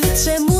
patrzy, czemu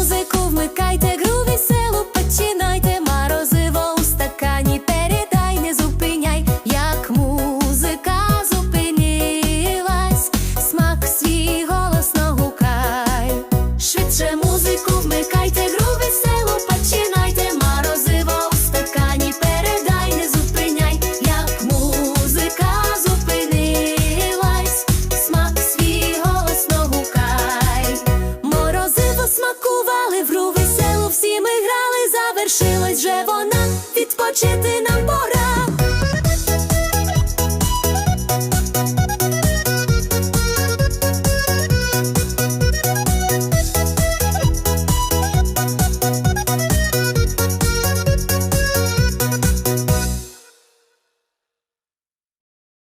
je vois